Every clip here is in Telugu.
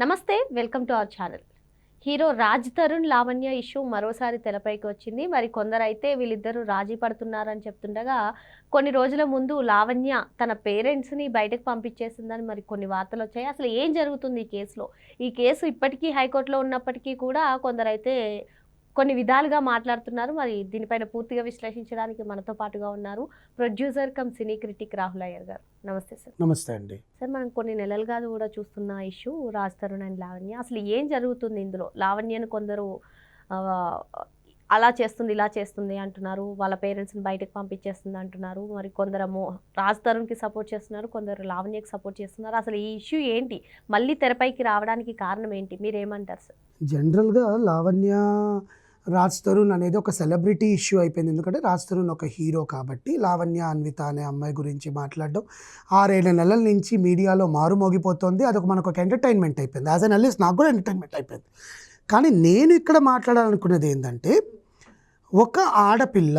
నమస్తే welcome to our channel. Hero Raj Tarun Lavanya issue మరోసారి తెరపైకి వచ్చింది. మరి కొందరైతే వీళ్ళిద్దరూ రాజీ పడుతున్నారని చెప్తుండగా కొన్ని రోజుల ముందు లావణ్య తన పేరెంట్స్ని బయటకు పంపించేసిందని మరి కొన్ని వార్తలు వచ్చాయి. అసలు ఏం జరుగుతుంది ఈ కేసులో? ఈ కేసు ఇప్పటికీ హైకోర్టులో ఉన్నప్పటికీ కూడా కొందరైతే కొన్ని విధాలుగా మాట్లాడుతున్నారు. మరి దీనిపైన పూర్తిగా విశ్లేషించడానికి మనతో పాటుగా ఉన్నారు producer cum cine critic Rahul Iyer గారు. నమస్తే సార్. నమస్తే అండి. సార్ మనం కొన్ని నెలలుగా కూడా చూస్తున్న ఇష్యూ రాజ్ తరుణ్ అండ్ లావణ్య. అసలు ఏం జరుగుతుంది ఇందులో? లావణ్యను కొందరు అలా చేస్తుంది ఇలా చేస్తుంది అంటున్నారు. వాళ్ళ పేరెంట్స్ని బయటకు పంపించేస్తుంది అంటున్నారు. మరి కొందరేమో రాజ్ తరుణ్కి సపోర్ట్ చేస్తున్నారు కొందరు లావణ్యకి సపోర్ట్ చేస్తున్నారు. అసలు ఈ ఇష్యూ ఏంటి? మళ్ళీ తెరపైకి రావడానికి కారణం ఏంటి? మీరు ఏమంటారు సార్? జనరల్గా లావణ్య రాజ్ తరుణ్ అనేది ఒక సెలబ్రిటీ ఇష్యూ అయిపోయింది. ఎందుకంటే రాజ్ తరుణ్ ఒక హీరో కాబట్టి లావణ్య అన్విత అనే అమ్మాయి గురించి మాట్లాడడం ఆరేడు నెలల నుంచి మీడియాలో మారుమోగిపోతుంది. అదొక మనకు ఒక ఎంటర్టైన్మెంట్ అయిపోయింది. యాజ్ అన్ అలిస్ నాకు కూడా ఎంటర్టైన్మెంట్ అయిపోయింది. కానీ నేను ఇక్కడ మాట్లాడాలనుకున్నది ఏంటంటే ఒక ఆడపిల్ల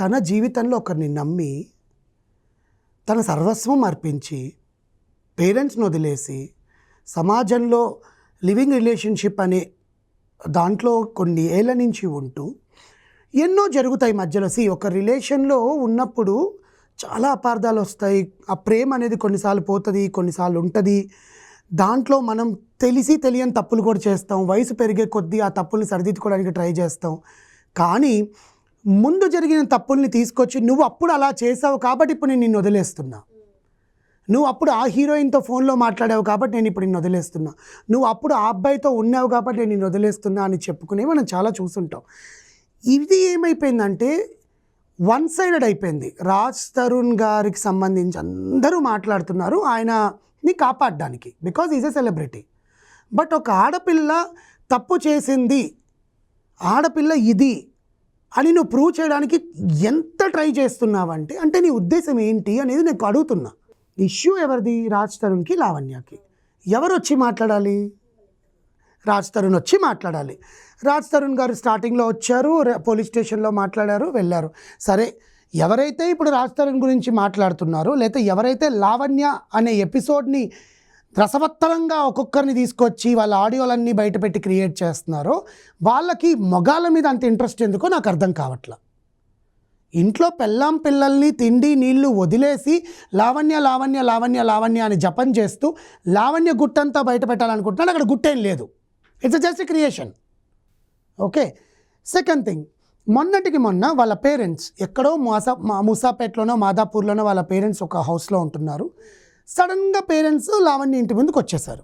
తన జీవితంలో ఒకరిని నమ్మి తన సర్వస్వం అర్పించి పేరెంట్స్ని వదిలేసి సమాజంలో లివింగ్ రిలేషన్షిప్ అనే దాంట్లో కొన్ని ఏళ్ళ నుంచి ఉంటూ ఎన్నో జరుగుతాయి మధ్యలో. సి ఒక రిలేషన్లో ఉన్నప్పుడు చాలా అపార్థాలు వస్తాయి. ఆ ప్రేమ అనేది కొన్నిసార్లు పోతుంది కొన్నిసార్లు ఉంటుంది. దాంట్లో మనం తెలిసి తెలియని తప్పులు కూడా చేస్తాం. వయసు పెరిగే కొద్దీ ఆ తప్పుల్ని సరిదిద్దుకోవడానికి ట్రై చేస్తాం. కానీ ముందు జరిగిన తప్పుల్ని తీసుకొచ్చి నువ్వు అప్పుడు అలా చేసావు కాబట్టి ఇప్పుడు నేను నిన్ను వదిలేస్తున్నా. నువ్వు అప్పుడు ఆ హీరోయిన్తో ఫోన్లో మాట్లాడావు కాబట్టి నేను ఇప్పుడు నిన్ను వదిలేస్తున్నా. నువ్వు అప్పుడు ఆ అబ్బాయితో ఉన్నావు కాబట్టి నేను నిన్ను వదిలేస్తున్నా అని చెప్పుకునే మనం చాలా చూసుంటాం ఇది ఏమైపోయిందంటే వన్ సైడెడ్ అయిపోయింది. రాజ్ తరుణ్ గారికి సంబంధించి అందరూ మాట్లాడుతున్నారు. ఆయనని కాపాడడానికి. Because is a celebrity. But ఒక ఆడపిల్ల తప్పు చేసింది. ఆడపిల్ల ఇది అని నువ్వు ప్రూవ్ చేయడానికి ఎంత ట్రై చేస్తున్నావంటే అంటే నీ ఉద్దేశం ఏంటి అనేది నేను అడుగుతున్నా. ఇష్యూ ఎవరిది? రాజ్ తరుణ్కి లావణ్యకి. ఎవరు వచ్చి మాట్లాడాలి? రాజ్ తరుణ్ వచ్చి మాట్లాడాలి. రాజ్ తరుణ్ గారు స్టార్టింగ్లో వచ్చారు పోలీస్ స్టేషన్లో మాట్లాడారు వెళ్ళారు. సరే ఎవరైతే ఇప్పుడు రాజ్ తరుణ్ గురించి మాట్లాడుతున్నారో లేకపోతే ఎవరైతే లావణ్య అనే ఎపిసోడ్ని రసవత్తరంగా ఒక్కొక్కరిని తీసుకొచ్చి వాళ్ళ ఆడియోలన్నీ బయటపెట్టి క్రియేట్ చేస్తున్నారో వాళ్ళకి మొగాల మీద అంత ఇంట్రెస్ట్ ఎందుకో నాకు అర్థం కావట్లే. ఇంట్లో పెళ్ళాం పిల్లల్ని తిండి నీళ్ళు వదిలేసి లావణ్య లావణ్య లావణ్య లావణ్య అని జపం చేస్తూ లావణ్య గుట్టంతా బయట పెట్టాలనుకుంటున్నాడు. అక్కడ గుట్టేం లేదు. It's just creation okay second thing మొన్నటికి మొన్న వాళ్ళ పేరెంట్స్ ఎక్కడో మూసా మా- మూసాపేటలోనో మాదాపూర్లోనో వాళ్ళ పేరెంట్స్ ఒక హౌస్లో ఉంటున్నారు. సడన్గా పేరెంట్స్ లావణ్య ఇంటి ముందుకు వచ్చేసారు.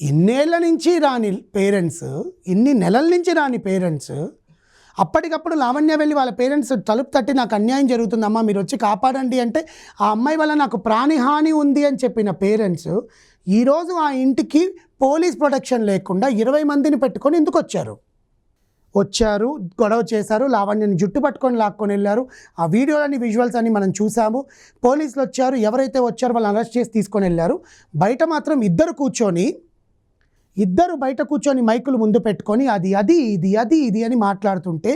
ఇన్నేళ్ళ నుంచి రాని పేరెంట్స్ ఇన్ని నెలల నుంచి రాని పేరెంట్స్ అప్పటికప్పుడు లావణ్య వెళ్ళి వాళ్ళ పేరెంట్స్ తలుపు తట్టి నాకు అన్యాయం జరుగుతుందమ్మా మీరు వచ్చి కాపాడండి అంటే ఆ అమ్మాయి వల్ల నాకు ప్రాణిహాని ఉంది అని చెప్పిన పేరెంట్స్ ఈరోజు ఆ ఇంటికి పోలీస్ ప్రొటెక్షన్ లేకుండా ఇరవై మందిని పెట్టుకొని ఎందుకు వచ్చారు? వచ్చారు గొడవ చేశారు లావణ్యని జుట్టు పట్టుకొని లాక్కొని వెళ్ళారు. ఆ వీడియోలని విజువల్స్ అని మనం చూసాము పోలీసులు వచ్చారు ఎవరైతే వచ్చారో వాళ్ళని అరెస్ట్ చేసి తీసుకొని వెళ్ళారు. బయట మాత్రం ఇద్దరు కూర్చొని ఇద్దరు బయట కూర్చొని మైకులు ముందు పెట్టుకొని అది అది ఇది అది ఇది అని మాట్లాడుతుంటే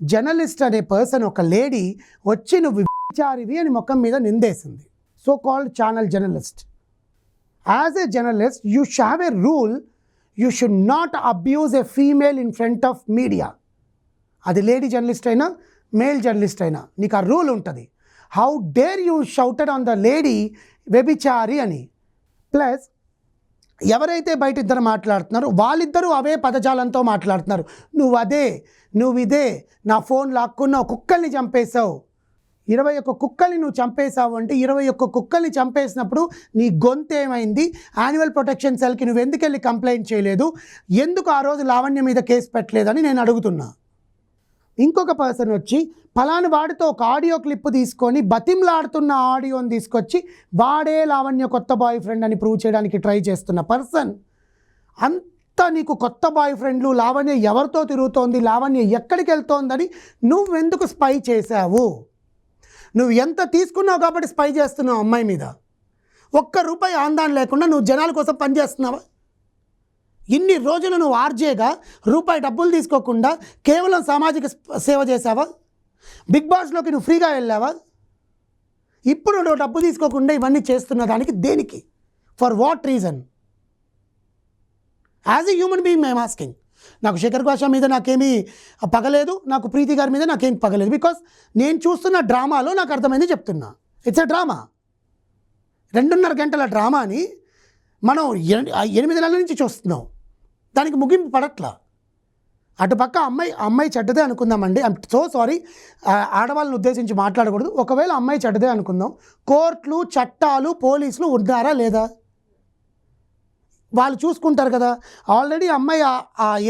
జర్నలిస్ట్ అనే పర్సన్ ఒక లేడీ వచ్చి నువ్వు విచారివి అని ముఖం మీద నిందేసింది. So called channel journalist. As a journalist you have a rule you should not abuse a female in front of media. అది లేడీ జర్నలిస్ట్ అయినా మేల్ జర్నలిస్ట్ అయినా నీకు ఆ రూల్ ఉంటుంది. How dare you shouted on the lady వెబిచారి అని. ప్లస్ ఎవరైతే బయట ఇద్దరు మాట్లాడుతున్నారో వాళ్ళిద్దరూ అవే పదజాలంతో మాట్లాడుతున్నారు. నువ్వు అదే నువ్వు ఇదే నా ఫోన్ లాక్కున్నావు కుక్కల్ని చంపేశావు. ఇరవై ఒక్క కుక్కల్ని నువ్వు చంపేశావు అంటే ఇరవై ఒక్క కుక్కల్ని చంపేసినప్పుడు నీ గొంతు ఏమైంది? యాన్యువల్ ప్రొటెక్షన్ సెల్కి నువ్వు ఎందుకు వెళ్ళి కంప్లైంట్ చేయలేదు? ఎందుకు ఆ రోజు లావణ్య మీద కేసు పెట్టలేదని నేను అడుగుతున్నా. ఇంకొక పర్సన్ వచ్చి ఫలాని వాడితో ఒక ఆడియో క్లిప్ తీసుకొని బతిమ్లాడుతున్న ఆడియోని తీసుకొచ్చి వాడే లావణ్య కొత్త బాయ్ ఫ్రెండ్ అని ప్రూవ్ చేయడానికి ట్రై చేస్తున్న పర్సన్. అంత నీకు కొత్త బాయ్ ఫ్రెండ్లు లావణ్య ఎవరితో తిరుగుతోంది లావణ్య ఎక్కడికి వెళ్తోందని నువ్వెందుకు స్పై చేశావు? నువ్వు ఎంత తీసుకున్నావు కాబట్టి స్పై చేస్తున్నావు అమ్మాయి మీద? ఒక్క రూపాయి ఆందాన్ లేకుండా నువ్వు జనాల కోసం పనిచేస్తున్నావా? ఇన్ని రోజులు నువ్వు ఆర్జేగా రూపాయి డబ్బులు తీసుకోకుండా కేవలం సామాజిక సేవ చేసావా బిగ్ బాస్లోకి నువ్వు ఫ్రీగా వెళ్ళావా? ఇప్పుడు నువ్వు డబ్బు తీసుకోకుండా ఇవన్నీ చేస్తున్న దానికి దేనికి? For what reason as a human being మేము ఆస్కింగ్ నాకు శేఖర్ భాష మీద నాకేమీ పగలేదు నాకు ప్రీతి గారి మీద నాకేం పగలేదు బికాస్ నేను చూస్తున్న డ్రామాలో నాకు అర్థమైంది చెప్తున్నా. ఇట్స్ ఎ డ్రామా రెండున్నర గంటల డ్రామాని మనం ఎనిమిది నెలల నుంచి చూస్తున్నాం. దానికి ముగింపు పడట్లా. అటుపక్క అమ్మాయి అమ్మాయి చెడ్డదే అనుకుందామండి. ఐమ్ సో సారీ ఆడవాళ్ళని ఉద్దేశించి మాట్లాడకూడదు. ఒకవేళ అమ్మాయి చెడ్డదే అనుకుందాం. కోర్టులు చట్టాలు పోలీసులు ఉన్నారా లేదా? వాళ్ళు చూసుకుంటారు కదా. ఆల్రెడీ అమ్మాయి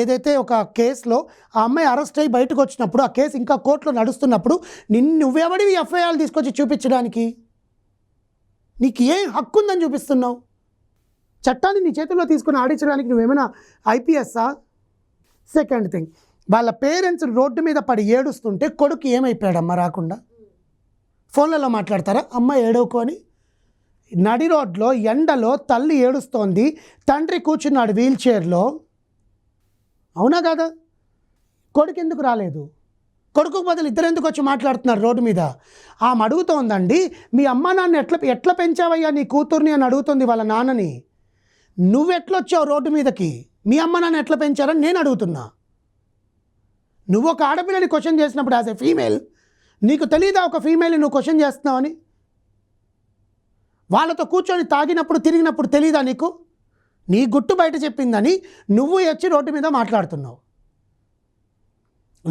ఏదైతే ఒక కేసులో ఆ అమ్మాయి అరెస్ట్ అయ్యి బయటకు వచ్చినప్పుడు ఆ కేసు ఇంకా కోర్టులో నడుస్తున్నప్పుడు నిన్ను నువ్వెవడివి ఎఫ్ఐఆర్ తీసుకొచ్చి చూపించడానికి? నీకు ఏ హక్కు ఉందని చూపిస్తున్నావు? చట్టాన్ని నీ చేతుల్లో తీసుకుని ఆడించడానికి నువ్వేమైనా ఐపీఎస్సా సెకండ్ థింగ్ వాళ్ళ పేరెంట్స్ రోడ్డు మీద పడి ఏడుస్తుంటే కొడుకు ఏమైపోయాడమ్మా రాకుండా? ఫోన్లలో మాట్లాడతారా? అమ్మ ఏడవుకొని నడి రోడ్లో ఎండలో తల్లి ఏడుస్తోంది తండ్రి కూర్చున్నాడు వీల్ చైర్లో. అవునా కదా? కొడుకు ఎందుకు రాలేదు? కొడుకు బదులు ఇద్దరు ఎందుకు వచ్చి మాట్లాడుతున్నారు రోడ్డు మీద? ఆమె అడుగుతోందండి మీ అమ్మ నాన్న ఎట్లా ఎట్లా పెంచావయ్యా నీ కూతుర్ని? అని అడుగుతుంది వాళ్ళ నాన్నని. నువ్వెట్లొచ్చావు రోడ్డు మీదకి? మీ అమ్మ నాన్న ఎట్లా పెంచారని నేను అడుగుతున్నా. నువ్వు ఒక ఆడపిల్లని క్వశ్చన్ చేసినప్పుడు యాజ్ ఎ ఫీమేల్ నీకు తెలీదా ఒక ఫీమేల్ని నువ్వు క్వశ్చన్ చేస్తున్నావని? వాళ్ళతో కూర్చొని తాగినప్పుడు తిరిగినప్పుడు తెలీదా నీకు? నీ గుట్టు బయట చెప్పిందని నువ్వు వచ్చి రోడ్డు మీద మాట్లాడుతున్నావు.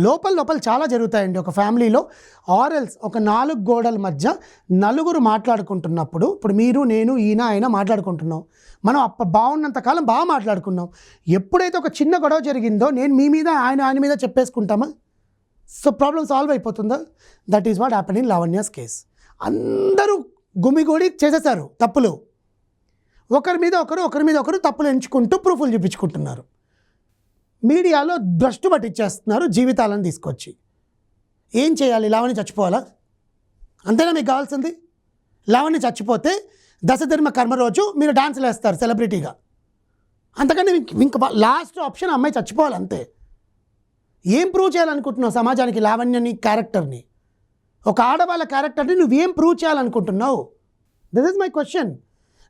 లోపల లోపల చాలా జరుగుతాయండి. ఒక ఫ్యామిలీలో ఆరల్స్ ఒక నాలుగు గోడల మధ్య నలుగురు మాట్లాడుకుంటున్నప్పుడు ఇప్పుడు మీరు నేను ఈయన ఆయన మాట్లాడుకుంటున్నాం. మనం అప్ప బాగున్నంత కాలం బాగా మాట్లాడుకున్నాం. ఎప్పుడైతే ఒక చిన్న గొడవ జరిగిందో నేను మీ మీద ఆయన ఆయన మీద చెప్పేసుకుంటామా? సో ప్రాబ్లం సాల్వ్ అయిపోతుందా? That is what happen in Lavanya's case అందరూ గుమిగూడి చేసేసారు తప్పులు. ఒకరి మీద ఒకరు ఒకరి మీద ఒకరు తప్పులు ఎంచుకుంటూ ప్రూఫ్లు చూపించుకుంటున్నారు. మీడియాలో భ్రష్టు పట్టించేస్తున్నారు జీవితాలను తీసుకొచ్చి. ఏం చేయాలి? లావణ్య చచ్చిపోవాలా? అంతేనా మీకు కావాల్సింది? లావణ్య చచ్చిపోతే దశధర్మ కర్మ రోజు మీరు డాన్సులు వేస్తారు సెలబ్రిటీగా. అంతకని ఇంకా లాస్ట్ ఆప్షన్ అమ్మాయి చచ్చిపోవాలి అంతే. ఏం ప్రూవ్ చేయాలనుకుంటున్నావు సమాజానికి లావణ్యని క్యారెక్టర్ని? ఒక ఆడవాళ్ళ క్యారెక్టర్ని నువ్వేం ప్రూవ్ చేయాలనుకుంటున్నావు? This is my question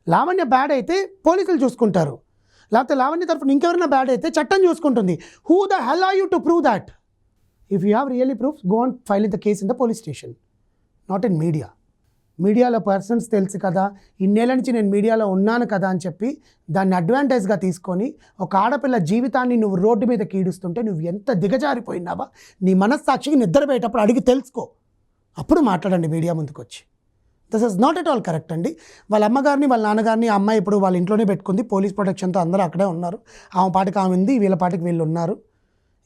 Lavanya bad అయితే పోలీసులు చూసుకుంటారు. లేకపోతే లావణ్య తరఫున ఇంకెవరైనా బ్యాడ్ అయితే చట్టం చూసుకుంటుంది. Who the hell are you to prove that if you have really proof go and file in the case in the police station not in media మీడియాలో పర్సన్స్ తెలుసు కదా ఇన్నేళ్ళ నుంచి నేను మీడియాలో ఉన్నాను కదా అని చెప్పి దాన్ని అడ్వాంటేజ్గా తీసుకొని ఒక ఆడపిల్ల జీవితాన్ని నువ్వు రోడ్డు మీద కీడుస్తుంటే నువ్వు ఎంత దిగజారిపోయినావా? నీ మనస్సాక్షికి నిద్రపోయేటప్పుడు అడిగి తెలుసుకో. అప్పుడు మాట్లాడండి మీడియా ముందుకు వచ్చి this is not at all correct అండి. వాళ్ళ అమ్మగారిని వాళ్ళ నాన్నగారిని అమ్మాయి ఇప్పుడు వాళ్ళ ఇంట్లోనే పెట్టుకుంది. పోలీస్ ప్రొటెక్షన్తో అందరూ అక్కడే ఉన్నారు. ఆమె పాటికి ఆమె ఉంది వీళ్ళ పాటికి వీళ్ళు ఉన్నారు.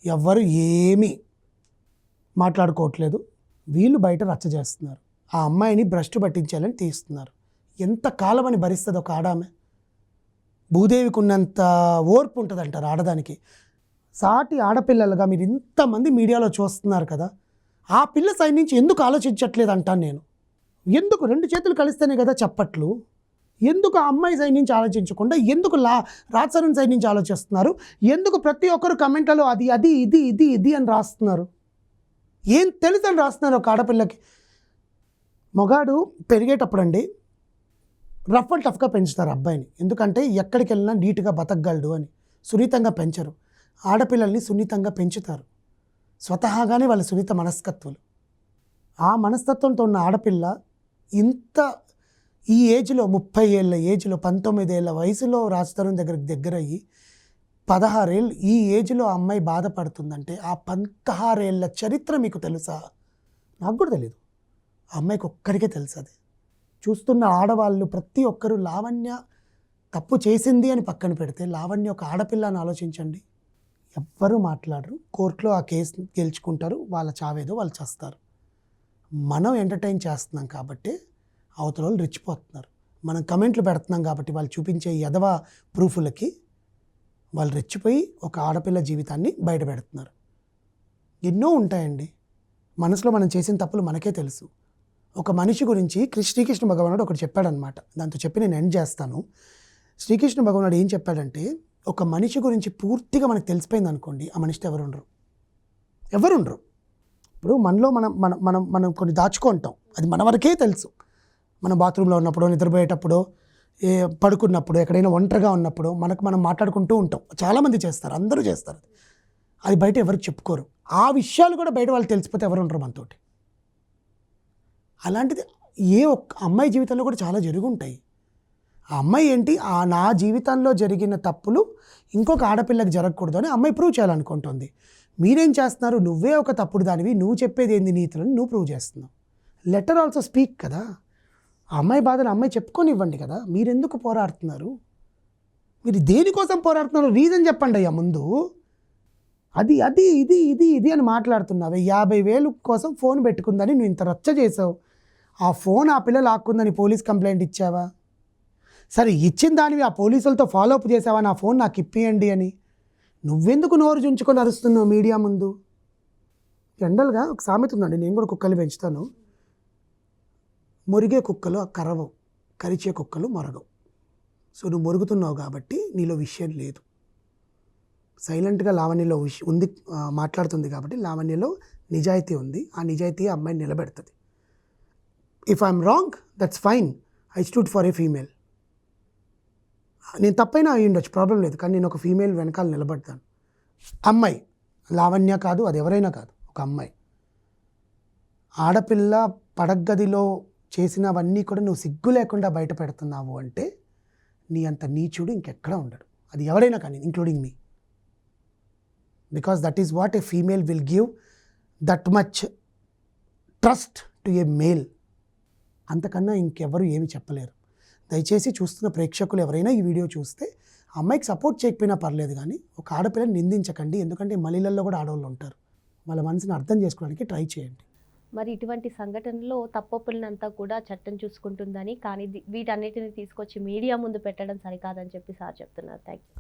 ఎవ్వరు ఏమీ మాట్లాడుకోవట్లేదు. వీళ్ళు బయట రచ్చ చేస్తున్నారు. ఆ అమ్మాయిని భ్రష్టు పట్టించాలని తీస్తున్నారు. ఎంత కాలం అని భరిస్తుంది ఒక ఆడామె? భూదేవికి ఉన్నంత ఓర్పు ఉంటుంది అంటారు ఆడదానికి. సాటి ఆడపిల్లలుగా మీరు ఇంతమంది మీడియాలో చూస్తున్నారు కదా. ఆ పిల్ల సైడ్ నుంచి ఎందుకు ఆలోచించట్లేదు అంటాను నేను. ఎందుకు రెండు చేతులు కలిస్తేనే కదా చప్పట్లు? ఎందుకు ఆ అమ్మాయి సైడ్ నుంచి ఆలోచించకుండా ఎందుకు లా రాజసరన్ సైడ్ నుంచి ఆలోచిస్తున్నారు? ఎందుకు ప్రతి ఒక్కరు కమెంట్లలో అది అది ఇది ఇది ఇది అని రాస్తున్నారు? ఏం తెలుసు అని రాస్తున్నారు ఒక ఆడపిల్లకి? మొగాడు పెరిగేటప్పుడు అండి రఫ్ అండ్ టఫ్గా పెంచుతారు అబ్బాయిని. ఎందుకంటే ఎక్కడికి వెళ్ళినా నీట్గా బతకగలడు అని. సున్నితంగా పెంచరు. ఆడపిల్లల్ని సున్నితంగా పెంచుతారు. స్వతహాగానే వాళ్ళ సున్నిత మనస్తత్వాలు. ఆ మనస్తత్వంతో ఉన్న ఆడపిల్ల ఇంత ఈ ఏజ్లో ముప్పై ఏళ్ళ ఏజ్లో పంతొమ్మిది ఏళ్ళ వయసులో రాజతరుణ్ దగ్గరికి దగ్గర అయ్యి పదహారేళ్ళు ఈ ఏజ్లో ఆ అమ్మాయి బాధపడుతుందంటే ఆ పదహారేళ్ళ చరిత్ర మీకు తెలుసా? నాకు కూడా తెలియదు ఆ అమ్మాయికి ఒక్కరికే తెలుసు అది. చూస్తున్న ఆడవాళ్ళు ప్రతి ఒక్కరూ లావణ్య తప్పు చేసింది అని పక్కన పెడితే లావణ్య ఒక ఆడపిల్ల అని ఆలోచించండి. ఎవ్వరూ మాట్లాడరు. కోర్టులో ఆ కేసు గెలుచుకుంటారు. వాళ్ళ చావేదో వాళ్ళు చేస్తారు. మనం ఎంటర్టైన్ చేస్తున్నాం కాబట్టి అవతల వాళ్ళు రెచ్చిపోతున్నారు. మనం కమెంట్లు పెడుతున్నాం కాబట్టి వాళ్ళు చూపించే ఎదవ ప్రూఫ్లకి వాళ్ళు రెచ్చిపోయి ఒక ఆడపిల్ల జీవితాన్ని బయట పెడుతున్నారు. ఎన్నో ఉంటాయండి. మనసులో మనం చేసిన తప్పులు మనకే తెలుసు. ఒక మనిషి గురించి శ్రీకృష్ణ భగవానుడు ఒకటి చెప్పాడనమాట దాంతో చెప్పి నేను ఎండ్ చేస్తాను. శ్రీకృష్ణ భగవానుడు ఏం చెప్పాడంటే ఒక మనిషి గురించి పూర్తిగా మనకు తెలిసిపోయింది అనుకోండి ఆ మనిషితో ఎవరు ఉండరు. ఎవరు ఉండరు ఇప్పుడు మనలో మనం మనం మనం మనం కొన్ని దాచుకుంటాం. అది మన వరకే తెలుసు. మన బాత్రూంలో ఉన్నప్పుడు నిద్రపోయేటప్పుడు ఏ పడుకున్నప్పుడు ఎక్కడైనా ఒంటరిగా ఉన్నప్పుడు మనకు మనం మాట్లాడుకుంటూ ఉంటాం. చాలామంది చేస్తారు అందరూ చేస్తారు అది. బయట ఎవరు చెప్పుకోరు. ఆ విషయాలు కూడా బయట వాళ్ళు తెలిసిపోతే ఎవరు ఉండరు మనతోటి. అలాంటిది ఏ ఒక్క అమ్మాయి జీవితంలో కూడా చాలా జరుగుంటాయి. ఆ అమ్మాయి ఏంటి? ఆ నా జీవితంలో జరిగిన తప్పులు ఇంకొక ఆడపిల్లకి జరగకూడదు అని అమ్మాయి ప్రూవ్ చేయాలనుకుంటుంది. మీరేం చేస్తున్నారు? నువ్వే ఒక తప్పుడు దానివి. నువ్వు చెప్పేది ఏంది నీతులని నువ్వు ప్రూవ్ చేస్తున్నావు. లెటర్ ఆల్సో స్పీక్ కదా? ఆ అమ్మాయి బాధను అమ్మాయి చెప్పుకొనివ్వండి కదా. మీరెందుకు పోరాడుతున్నారు? మీరు దేనికోసం పోరాడుతున్నారు రీజన్ చెప్పండి అయ్యా ముందు. అది అది ఇది ఇది ఇది అని మాట్లాడుతున్నావు. యాభై వేలు కోసం ఫోన్ పెట్టుకుందని నువ్వు ఇంత రచ్చ చేసావు. ఆ ఫోన్ ఆ పిల్ల లాక్కుందని పోలీస్ కంప్లైంట్ ఇచ్చావా? సరే ఇచ్చిన దానివి ఆ పోలీసులతో ఫాలో అప్ చేసావా? నా ఫోన్ నాకు ఇప్పియండి అని. నువ్వెందుకు నోరు చుంచుకొని అరుస్తున్నావు మీడియా ముందు? జనరల్గా ఒక సామెత ఉందండి నేను కూడా కుక్కలు పెంచుతాను. మురిగే కుక్కలు కరవవు కరిచే కుక్కలు మొరగవు. సో నువ్వు మొరుగుతున్నావు కాబట్టి నీలో విషయం లేదు. సైలెంట్గా లావణ్యలో ఉంది మాట్లాడుతుంది కాబట్టి లావణ్యలో నిజాయితీ ఉంది ఆ నిజాయితీ అమ్మాయిని నిలబెడుతుంది. If I'm wrong that's fine I stood for a female నేను తప్పైనా అయి ఉండొచ్చు ప్రాబ్లం లేదు. కానీ నేను ఒక ఫీమేల్ వెనకాల నిలబడతాను అమ్మాయి లావణ్య కాదు అది ఎవరైనా కాదు ఒక అమ్మాయి. ఆడపిల్ల పడగదిలో చేసినవన్నీ కూడా నువ్వు సిగ్గు లేకుండా బయట పెడుతున్నావు అంటే నీ అంత నీచుడు ఇంకెక్కడ ఉండడు. అది ఎవరైనా కానీ including me because that is what a female will give that much trust to a male అంతకన్నా ఇంకెవరు ఏమి చెప్పలేరు. దయచేసి చూస్తున్న ప్రేక్షకులు ఎవరైనా ఈ వీడియో చూస్తే అమ్మాయికి సపోర్ట్ చేయకపోయినా పర్లేదు కానీ ఒక ఆడపిల్లని నిందించకండి. ఎందుకంటే మహిళల్లో కూడా ఆడవాళ్ళు ఉంటారు. వాళ్ళ మనసుని అర్థం చేసుకోవడానికి ట్రై చేయండి. మరి ఇటువంటి సంఘటనలో తప్పొప్పులనంతా కూడా చట్టం చూసుకుంటుందని కానీ వీటన్నిటిని తీసుకొచ్చి మీడియా ముందు పెట్టడం సరికాదని చెప్పి సార్ చెప్తున్నారు. Thank you